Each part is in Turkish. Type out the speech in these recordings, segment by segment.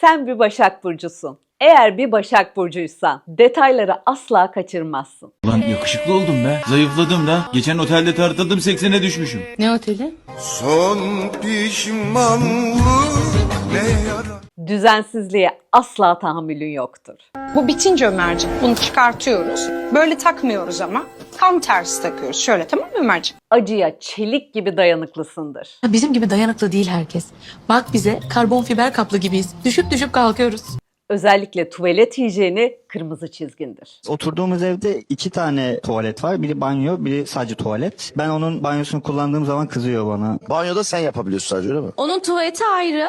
Sen bir Başak Burcusun. Eğer bir Başak Burcuysan detayları asla kaçırmazsın. Lan yakışıklı oldum be. Zayıfladım da. Geçen otelde tartıldım 80'e düşmüşüm. Ne oteli? Son pişmanlık Düzensizliğe asla tahammülün yoktur. Bu bitince Ömerciğim bunu çıkartıyoruz. Böyle takmıyoruz ama. Tam tersi takıyoruz. Şöyle tamam mı Ömerciğim? Acıya çelik gibi dayanıklısındır. Bizim gibi dayanıklı değil herkes. Bak bize karbon fiber kaplı gibiyiz. Düşüp düşüp kalkıyoruz. Özellikle tuvalet hijyeni kırmızı çizgindir. Oturduğumuz evde iki tane tuvalet var. Biri banyo, biri sadece tuvalet. Ben onun banyosunu kullandığım zaman kızıyor bana. Banyoda sen yapabiliyorsun sadece öyle mi? Onun tuvaleti ayrı.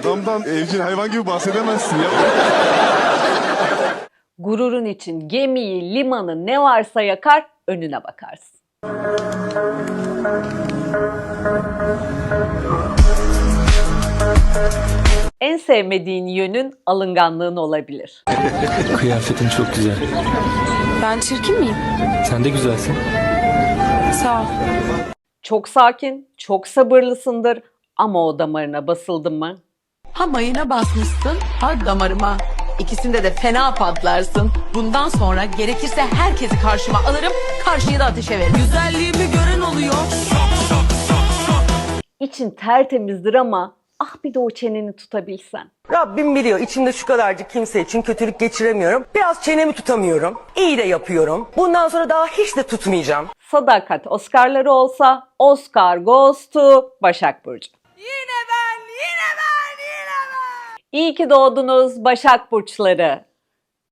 Adamdan evcil hayvan gibi bahsedemezsin ya. Gururun için gemiyi, limanı ne varsa yakar, önüne bakarsın. En sevmediğin yönün alınganlığın olabilir. Kıyafetin çok güzel. Ben çirkin miyim? Sen de güzelsin. Sağ ol. Çok sakin, çok sabırlısındır ama o damarına basıldın mı? Ha mayına basmışsın, ha damarıma. İkisinde de fena patlarsın. Bundan sonra gerekirse herkesi karşıma alırım, karşıyı da ateşe veririm. Güzelliğimi gören oluyor. İçin tertemizdir ama ah bir de o çeneni tutabilsen. Rabbim biliyor içimde şu kadarcık kimse için kötülük geçiremiyorum. Biraz çenemi tutamıyorum. İyi de yapıyorum. Bundan sonra daha hiç de tutmayacağım. Sadakat Oscar'ları olsa Oscar goes to Başak Burcu. Yine ben, yine ben, yine ben. İyi ki doğdunuz Başak Burçları.